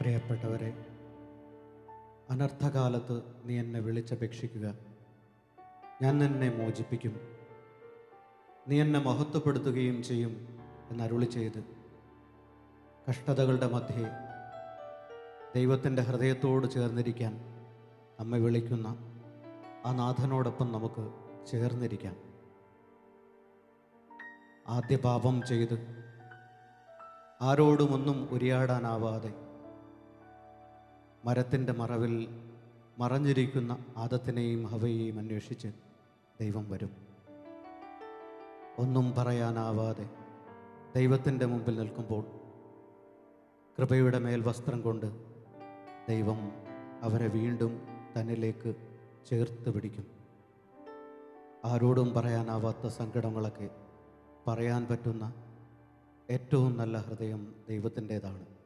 പ്രിയപ്പെട്ടവരെ അനർത്ഥകാലത്ത് നീ എന്നെ വിളിച്ചപേക്ഷിക്കുക. ഞാൻ നിന്നെ മോചിപ്പിക്കും. നീ എന്നെ മഹത്വപ്പെടുത്തുകയും ചെയ്യും എന്നരുളി ചെയ്ത്. കഷ്ടതകളുടെ മധ്യേ ദൈവത്തിന്റെ ഹൃദയത്തോട് ചേർന്നിരിക്കാൻ നമ്മെ വിളിക്കുന്ന ആ നാഥനോടൊപ്പം നമുക്ക് ചേർന്നിരിക്കാം. ആദ്യ പാപം ചെയ്ത് ആരോടുമൊന്നും ഉരിയാടാനാവാതെ മരത്തിന്റെ മറവിൽ മറഞ്ഞിരിക്കുന്ന ആദത്തിനെയും ഹവയെയും അന്വേഷിച്ച് ദൈവം വരും. ഒന്നും പറയാനാവാതെ ദൈവത്തിന്റെ മുമ്പിൽ നിൽക്കുമ്പോൾ കൃപയുടെ മേൽവസ്ത്രം കൊണ്ട് ദൈവം അവരെ വീണ്ടും തന്നിലേക്ക് ചേർത്ത് പിടിക്കും. ആരോടും പറയാനാവാത്ത സങ്കടങ്ങളൊക്കെ പറയാൻ പറ്റുന്ന ഏറ്റവും നല്ല ഹൃദയം ദൈവത്തിന്റെതാണ്.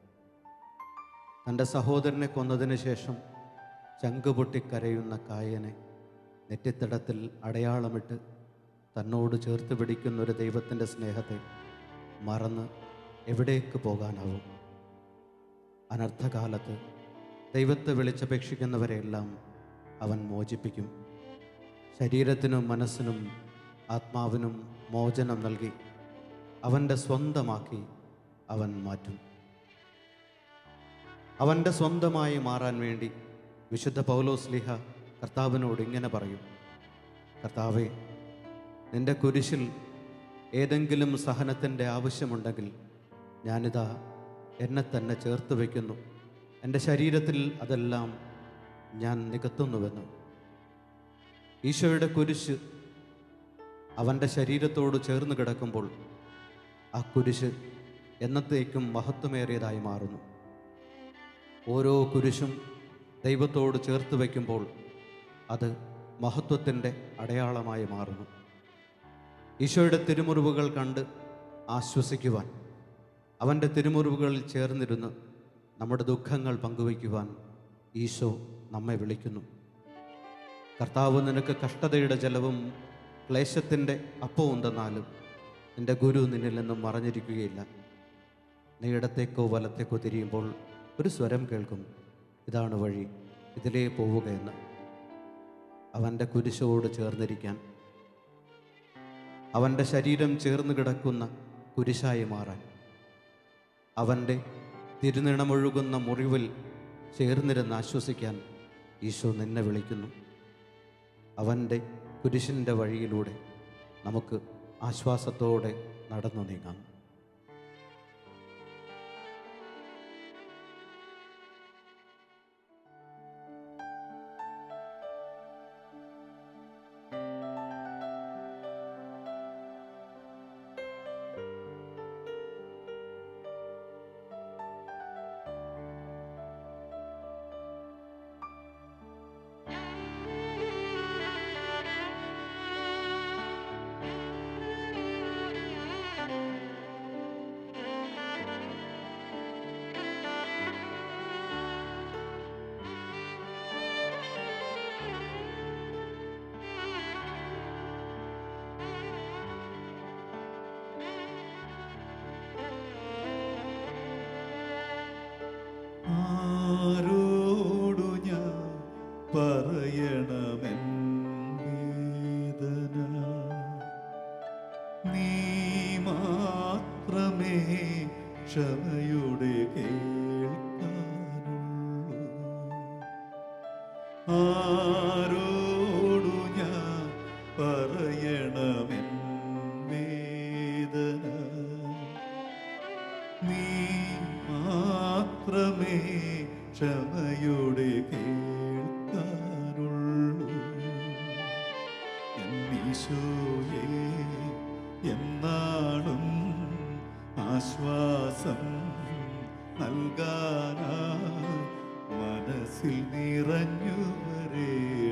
തന്റെ സഹോദരനെ കൊന്നതിന് ശേഷം ചങ്കുപൊട്ടി കരയുന്ന കായനെ നെറ്റിത്തടത്തിൽ അടയാളമിട്ട് തന്നോട് ചേർത്ത് പിടിക്കുന്ന ഒരു ദൈവത്തിന്റെ സ്നേഹത്തെ മറന്ന് എവിടേക്ക് പോകാനാവും? അനർത്ഥകാലത്ത് ദൈവത്തെ വിളിച്ചപേക്ഷിക്കുന്നവരെയെല്ലാം അവൻ മോചിപ്പിക്കും. ശരീരത്തിനും മനസ്സിനും ആത്മാവിനും മോചനം നൽകി അവന്റെ സ്വന്തമാക്കി അവൻ മാറ്റും. അവന്റെ സ്വന്തമായി മാറാൻ വേണ്ടി വിശുദ്ധ പൗലോസ്ലിഹ കർത്താവിനോട് ഇങ്ങനെ പറയും. കർത്താവേ നിന്റെ കുരിശിൽ ഏതെങ്കിലും സഹനത്തിന്റെ ആവശ്യമുണ്ടെങ്കിൽ ഞാനിതാ എന്നെ തന്നെ ചേർത്ത് വയ്ക്കുന്നു. എന്റെ ശരീരത്തിൽ അതെല്ലാം ഞാൻ നികത്തുന്നുവെന്ന്. ഈശോയുടെ കുരിശ് അവന്റെ ശരീരത്തോട് ചേർന്ന് കിടക്കുമ്പോൾ ആ കുരിശ് എന്നത്തേക്കും മഹത്വമേറിയതായി മാറുന്നു. ഓരോ കുരിശും ദൈവത്തോട് ചേർത്ത് വയ്ക്കുമ്പോൾ അത് മഹത്വത്തിന്റെ അടയാളമായി മാറുന്നു. ഈശോയുടെ തിരുമുറിവുകൾ കണ്ട് ആശ്വസിക്കുവാൻ അവന്റെ തിരുമുറിവുകളിൽ ചേർന്നിരുന്ന് നമ്മുടെ ദുഃഖങ്ങൾ പങ്കുവയ്ക്കുവാൻ ഈശോ നമ്മെ വിളിക്കുന്നു. കർത്താവ് നിനക്ക് കഷ്ടതയുടെ ജലവും ക്ലേശത്തിന്റെ അപ്പവും തന്നാലും നിന്റെ ഗുരു നിന്നിൽ നിന്നും മറഞ്ഞിരിക്കുകയില്ല. നീ ഇടത്തേക്കോ വലത്തേക്കോ തിരിയുമ്പോൾ ഒരു സ്വരം കേൾക്കും. ഇതാണ് വഴി. ഇതിലേ പോവുക എന്ന്. അവന്റെ കുരിശോട് ചേർന്നിരിക്കാൻ. അവന്റെ ശരീരം ചേർന്ന് കിടക്കുന്ന കുരിശായി മാറാൻ. അവന്റെ തിരുനിണമൊഴുകുന്ന മുറിവിൽ ചേർന്നിരുന്ന് ആശ്വസിക്കാൻ ഈശോ നിന്നെ വിളിക്കുന്നു. അവന്റെ കുരിശിന്റെ വഴിയിലൂടെ നമുക്ക് ആശ്വാസത്തോടെ നടന്നു നീങ്ങാം. എന്നീശോയെ എന്നാളും ആശ്വാസം നൽകാനാ മനസ്സിൽ നിറഞ്ഞു വരേണമേ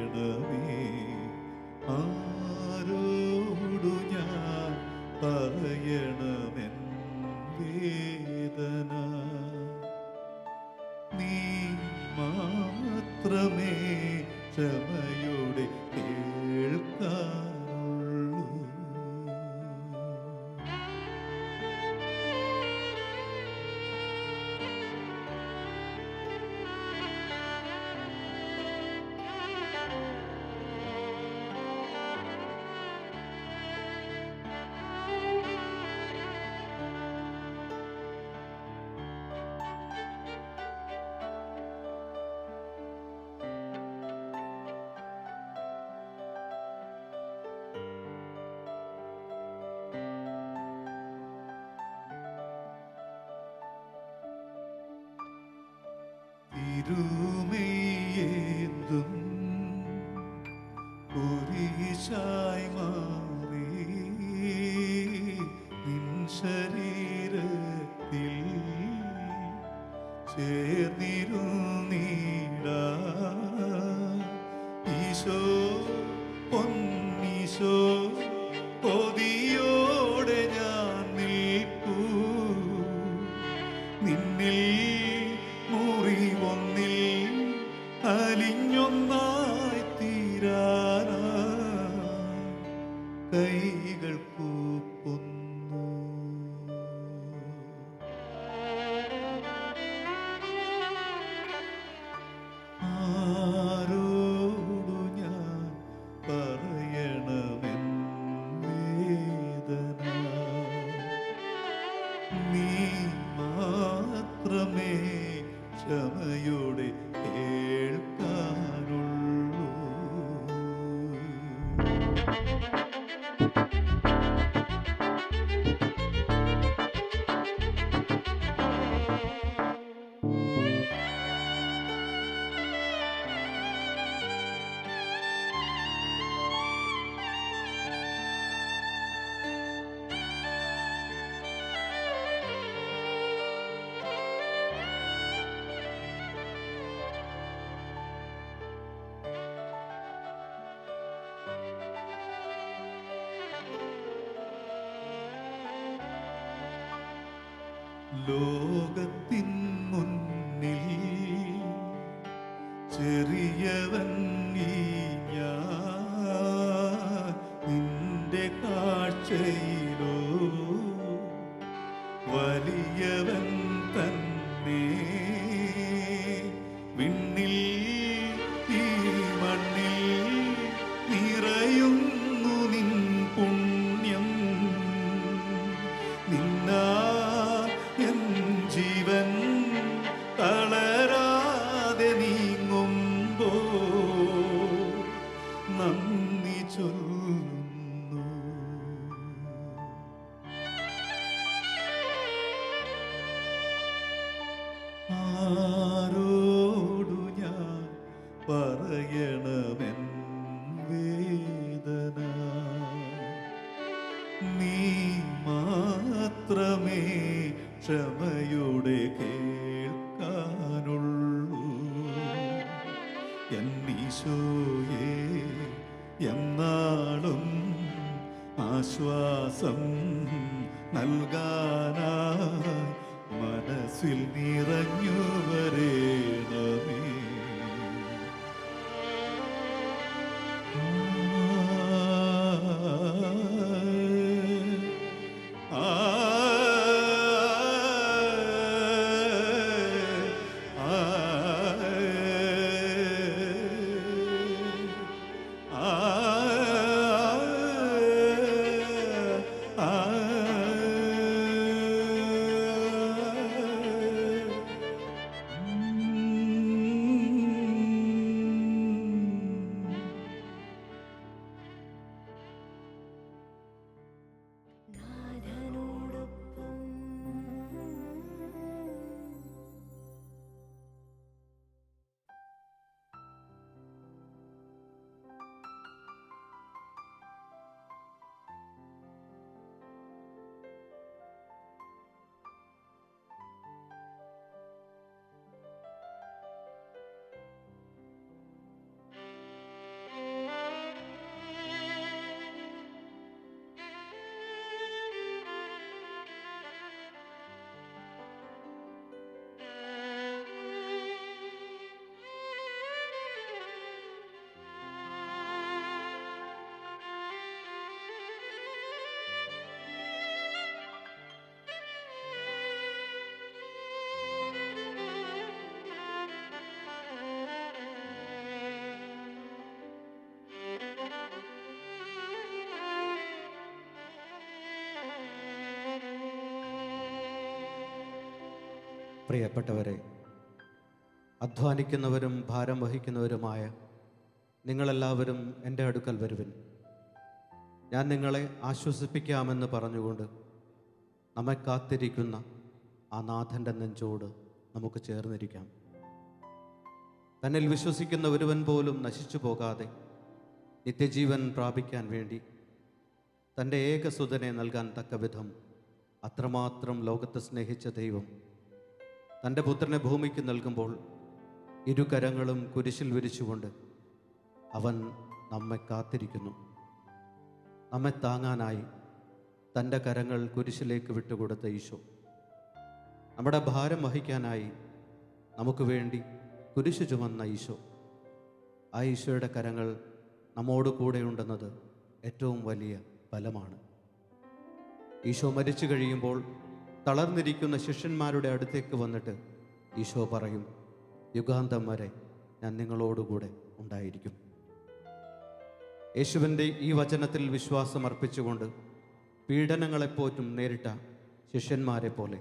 ഇരുമയേന്തും കുരിശായി മാറി. നിൻ ശരീരത്തിൽ ചേർന്നിരുന്നീട ഈശോ പൊന്നീശോ കൊതിയോടെ ലോകത്തിൻ മുന്നിൽ ചെറിയവൻ നീ നിന്റെ കാഴ്ചയിലോ വലിയവൻ നീ മാത്രമേ ക്ഷമയോടെ കേൾക്കാനുള്ളൂ. എന്നീശോയെ എന്നാളും ആശ്വാസം നൽകാനായി മനസ്സിൽ നിറഞ്ഞു പ്രിയപ്പെട്ടവരെ അധ്വാനിക്കുന്നവരും ഭാരം വഹിക്കുന്നവരുമായ നിങ്ങളെല്ലാവരും എന്റെ അടുക്കൽ വരുവിൻ. ഞാൻ നിങ്ങളെ ആശ്വസിപ്പിക്കാമെന്ന് പറഞ്ഞുകൊണ്ട് നമ്മെ കാത്തിരിക്കുന്ന ആ നാഥന്റെ നെഞ്ചോട് നമുക്ക് ചേർന്നിരിക്കാം. തന്നിൽ വിശ്വസിക്കുന്ന ഒരുവൻ പോലും നശിച്ചു പോകാതെ നിത്യജീവൻ പ്രാപിക്കാൻ വേണ്ടി തന്റെ ഏകസുതനെ നൽകാൻ തക്ക വിധം അത്രമാത്രം ലോകത്തെ സ്നേഹിച്ച ദൈവം തന്റെ പുത്രനെ ഭൂമിക്ക് നൽകുമ്പോൾ ഇരുകരങ്ങളും കുരിശിൽ വിരിച്ചുകൊണ്ട് അവൻ നമ്മെ കാത്തിരിക്കുന്നു. നമ്മെ താങ്ങാനായി തന്റെ കരങ്ങൾ കുരിശിലേക്ക് വിട്ടുകൊടുത്ത ഈശോ. നമ്മുടെ ഭാരം വഹിക്കാനായി നമുക്ക് വേണ്ടി കുരിശ് ചുമന്ന ഈശോ. ആ ഈശോയുടെ കരങ്ങൾ നമ്മോട് കൂടെ ഉണ്ടെന്നത് ഏറ്റവും വലിയ ഫലമാണ്. ഈശോ മരിച്ചു കഴിയുമ്പോൾ തളർന്നിരിക്കുന്ന ശിഷ്യന്മാരുടെ അടുത്തേക്ക് വന്നിട്ട് ഈശോ പറയും യുഗാന്തം വരെ ഞാൻ നിങ്ങളോടുകൂടെ ഉണ്ടായിരിക്കും. യേശുവിന്റെ ഈ വചനത്തിൽ വിശ്വാസം അർപ്പിച്ചുകൊണ്ട് പീഡനങ്ങളെപ്പോറ്റും നേരിട്ട ശിഷ്യന്മാരെ പോലെ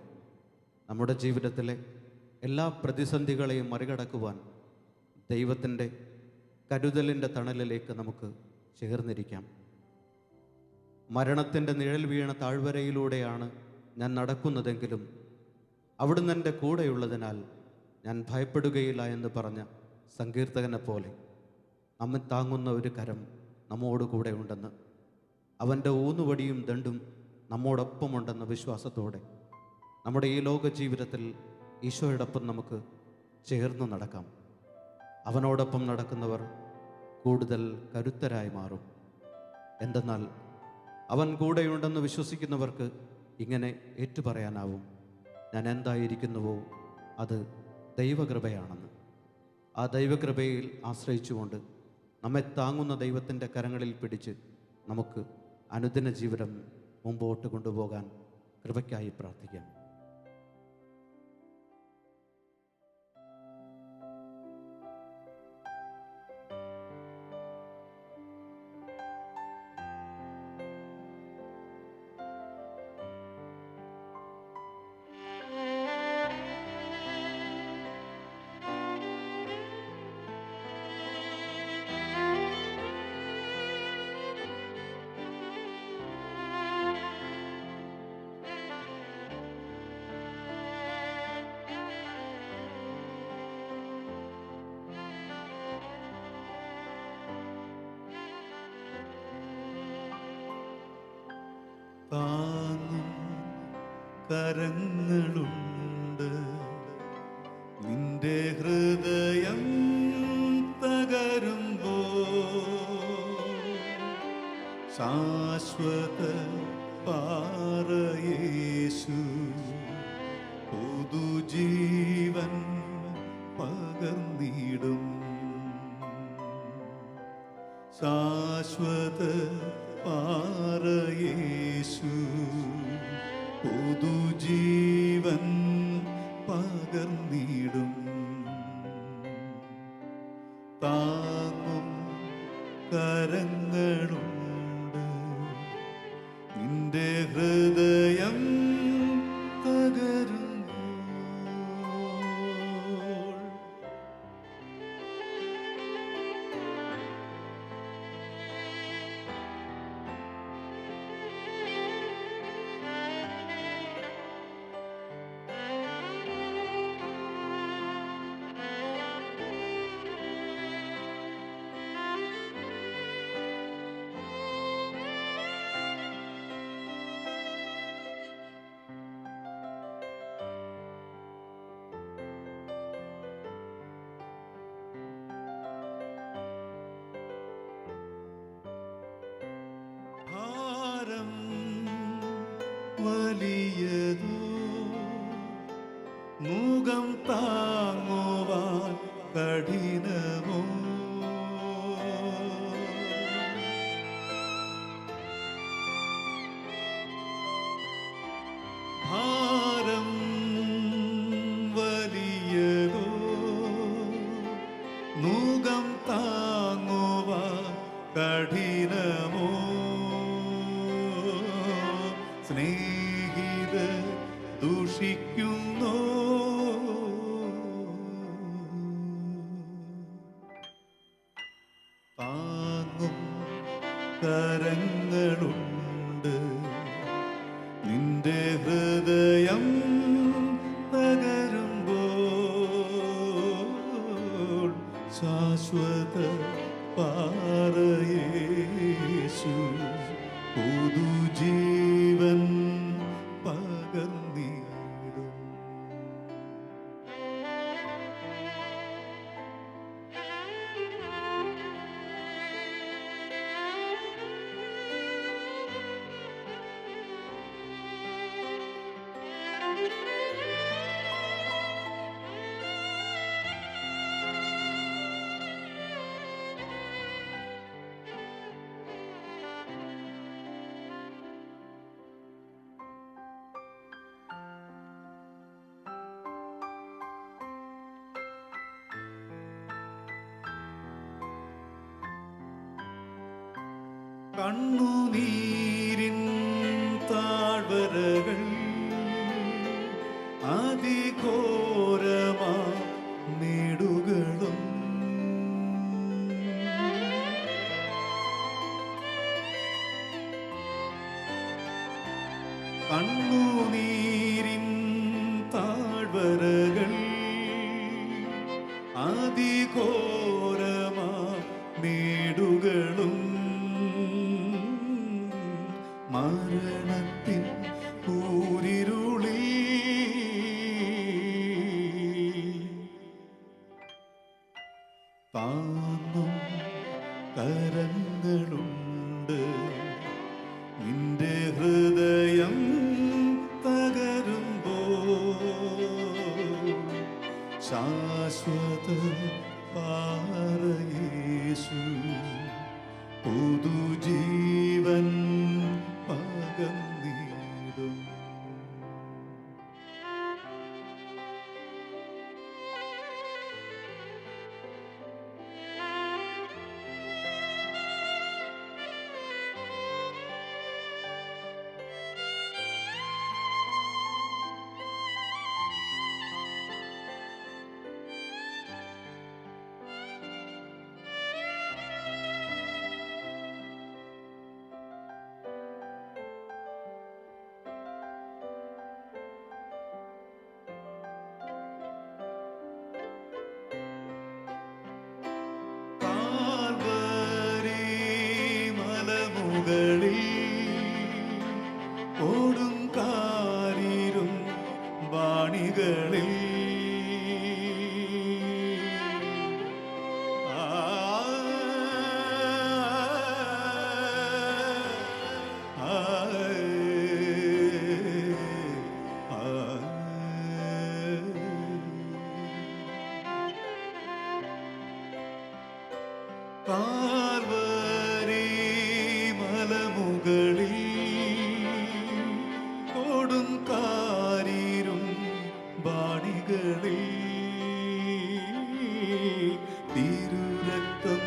നമ്മുടെ ജീവിതത്തിലെ എല്ലാ പ്രതിസന്ധികളെയും മറികടക്കുവാൻ ദൈവത്തിന്റെ കരുതലിന്റെ തണലിലേക്ക് നമുക്ക് ചേർന്നിരിക്കാം. മരണത്തിന്റെ നിഴൽ വീണ താഴ്വരയിലൂടെയാണ് ഞാൻ നടക്കുന്നതെങ്കിലും അവിടുന്ന് എന്റെ കൂടെയുള്ളതിനാൽ ഞാൻ ഭയപ്പെടുകയില്ല എന്ന് പറഞ്ഞ സങ്കീർത്തകനെ പോലെ നമ്മെ താങ്ങുന്ന ഒരു കരം നമ്മോട് കൂടെ ഉണ്ടെന്ന് അവന്റെ ഊന്നുവടിയും ദണ്ടും നമ്മോടൊപ്പമുണ്ടെന്ന വിശ്വാസത്തോടെ നമ്മുടെ ഈ ലോക ജീവിതത്തിൽ ഈശോയോടൊപ്പം നമുക്ക് ചേർന്ന് നടക്കാം. അവനോടൊപ്പം നടക്കുന്നവർ കൂടുതൽ കരുത്തരായി മാറും. എന്തെന്നാൽ അവൻ കൂടെയുണ്ടെന്ന് വിശ്വസിക്കുന്നവർക്ക് ഇങ്ങനെ ഏറ്റുപറയാനാവും. ഞാൻ എന്തായിരിക്കുന്നുവോ അത് ദൈവകൃപയാണെന്ന്. ആ ദൈവകൃപയിൽ ആശ്രയിച്ചുകൊണ്ട് നമ്മെ താങ്ങുന്ന ദൈവത്തിന്റെ കരങ്ങളിൽ പിടിച്ച് നമുക്ക് അനുദിന ജീവിതം മുമ്പോട്ട് കൊണ്ടുപോകാൻ കൃപയ്ക്കായി പ്രാർത്ഥിക്കാം. കരങ്ങളുണ്ട് നിന്റെ ഹൃദയം തകരുമ്പോ ശാശ്വത പാറയേശു പുതുജീവൻ പകർന്നിടും. ശാശ്വത കണ്ണുനീരിൻ ശാശ്വത പാറയേശു പുതുജീവൻ പകർന്നിടും തിരുരക്തം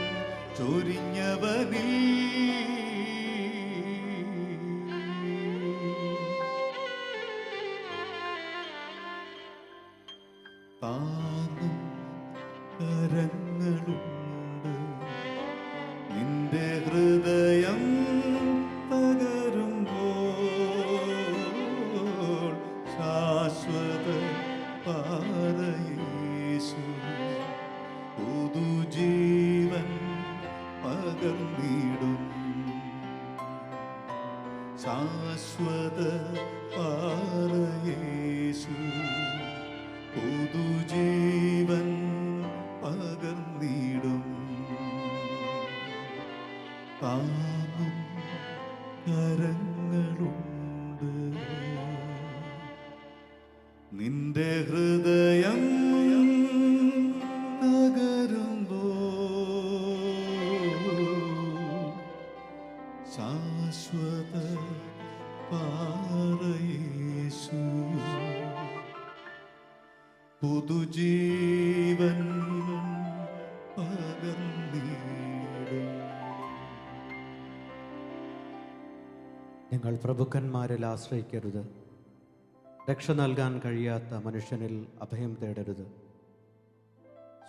ചൊരിഞ്ഞവനിൽ താങ്ങും കരങ്ങളുണ്ട് നിങ്ങൾ പ്രഭുക്കന്മാരിൽ ആശ്രയിക്കരുത്. രക്ഷ നൽകാൻ കഴിയാത്ത മനുഷ്യനിൽ അഭയം തേടരുത്.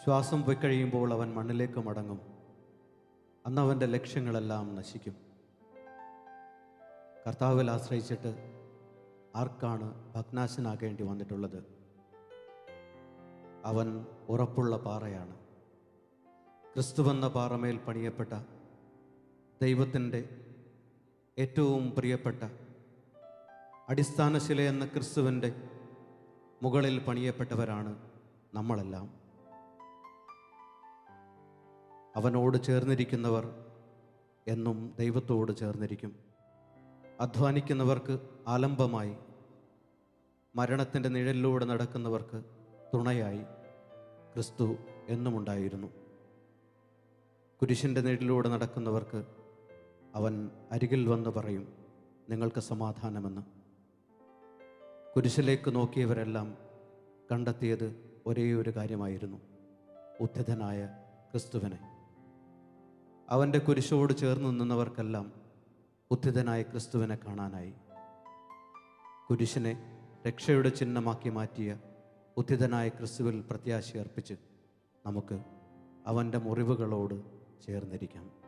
ശ്വാസം പോയി കഴിയുമ്പോൾ അവൻ മണ്ണിലേക്ക് മടങ്ങും. അന്ന് അവന്റെ ലക്ഷ്യങ്ങളെല്ലാം നശിക്കും. കർത്താവിൽ ആശ്രയിച്ചിട്ട് ആർക്കാണ് ഭഗ്നാശനാകേണ്ടി വന്നിട്ടുള്ളത്? അവൻ ഉറപ്പുള്ള പാറയാണ്. ക്രിസ്തുവെന്ന പാറമേൽ പണിയപ്പെട്ട ദൈവത്തിന്റെ ഏറ്റവും പ്രിയപ്പെട്ട അടിസ്ഥാനശില എന്ന ക്രിസ്തുവിന്റെ മുകളിൽ പണിയപ്പെട്ടവരാണ് നമ്മളെല്ലാം. അവനോട് ചേർന്നിരിക്കുന്നവർ എന്നും ദൈവത്തോട് ചേർന്നിരിക്കും. അധ്വാനിക്കുന്നവർക്ക് ആലംബമായി മരണത്തിന്റെ നിഴലിലൂടെ നടക്കുന്നവർക്ക് തുണയായി ക്രിസ്തു എന്നുമുണ്ടായിരുന്നു. കുരിശിന്റെ നിഴലിലൂടെ നടക്കുന്നവർക്ക് അവൻ അരികിൽ വന്ന് പറയും നിങ്ങൾക്ക് സമാധാനമെന്ന്. കുരിശിലേക്ക് നോക്കിയവരെല്ലാം കണ്ടെത്തിയത് ഒരേ ഒരു കാര്യമായിരുന്നു ഉദ്ധിതനായ ക്രിസ്തുവിനെ. അവന്റെ കുരിശോട് ചേർന്ന് നിന്നവർക്കെല്ലാം ഉദ്ധിതനായ ക്രിസ്തുവിനെ കാണാനായി. കുരിശിനെ രക്ഷയുടെ ചിഹ്നമാക്കി മാറ്റിയ ഉദ്ധിതനായ ക്രിസ്തുവിൽ പ്രത്യാശയർപ്പിച്ച് നമുക്ക് അവന്റെ മുറിവുകളോട് ചേർന്നിരിക്കാം.